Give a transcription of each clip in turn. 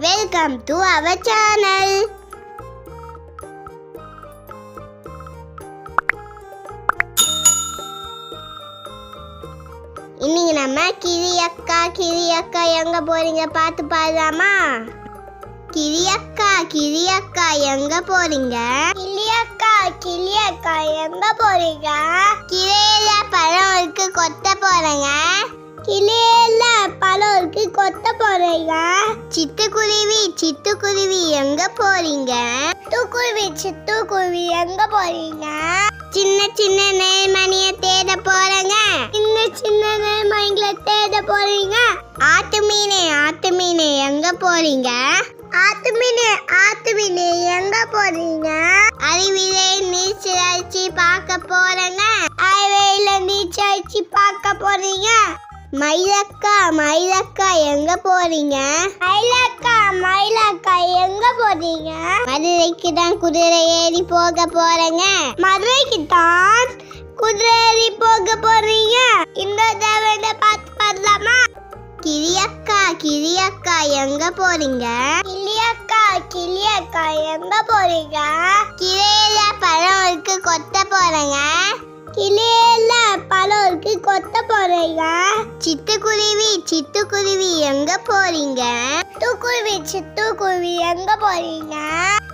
Welcome to our channel இன்னைக்கு நம்ம கிரி அக்கா கிரி அக்கா எங்க போறீங்க? பார்த்து பாடலாமா கிரி அக்கா கிரி அக்கா எங்க போறீங்க? கிளி அக்கா கிளி அக்கா எங்க போறீங்க? கிளியில பழம் இருக்கு கொத்த போறேங்க. கிளியில பழம் இருக்கு கொத்த போறீங்க. சிட்டுக்குருவி சிட்டுக்குருவி எங்க போறீங்க? சிட்டுக்குருவி சிட்டுக்குருவி எங்க போறீங்க? சின்ன சின்ன நேர்மணிய தேட போறேங்க. சின்ன சின்ன நேர்மணிகளை தேட போறீங்க. ஆத்து மீனே ஆத்து மீனே எங்க போறீங்க? ஆத்து மீனே ஆத்து மீனே எங்க போறீங்க? அருவிலே நீச்சல் அடிச்சு பார்க்க போறேங்க. அருவியில நீச்சல் அடிச்சு பார்க்க போறீங்க. மயிலக்கா மயிலக்கா எங்க போறீங்க? மயிலக்கா எங்க போறீங்க? மதுரைக்கு தான் குதிரை ஏறி போக போறேங்க. மதுரைக்கு தான் குதிரை ஏறி போக போறீங்க? இந்த தேவையான பார்த்து பார்க்கலாமா? கிளியக்கா கிளியக்கா எங்க போறீங்க? கிளியக்கா கிளியக்கா எங்க போறீங்க? கிளியில பழம் இருக்கு கொத்த போறேங்க. கிளியில பழம் இருக்கு கொத்த போறீங்க. சிட்டுக்குருவி சிட்டுக்குருவி எங்க போறீங்க? சிட்டுக்குருவி சிட்டுக்குருவி எங்க போறீங்க?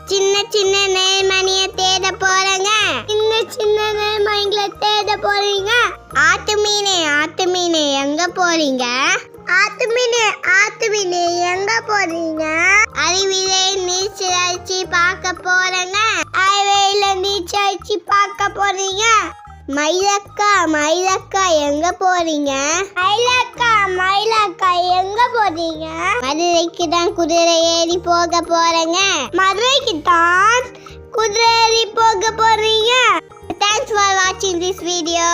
சின்ன சின்ன நேர்மணிய தேட போறேங்க. சின்ன சின்ன நேர்மணிகளை தேட போறீங்க? ஆத்து மீனே ஆத்து மீனே எங்க போறீங்க? ஆத்து மீனே ஆத்து மீனே எங்க போறீங்க? அறிவிலே நீச்சல் அடிச்சு பார்க்க போறேங்க. அருவியில நீச்சல் அடிச்சு பார்க்க போறீங்க. மயிலக்கா மயிலக்கா எங்க போறீங்க? மயிலக்கா மயிலக்கா எங்க போறீங்க? மதுரைக்கு தான் குதிரை ஏறி போக போறேங்க. மதுரைக்கு தான் குதிரை ஏறி போக போறீங்க? தேங்க்ஸ் ஃபார் வாட்சிங் திஸ் வீடியோ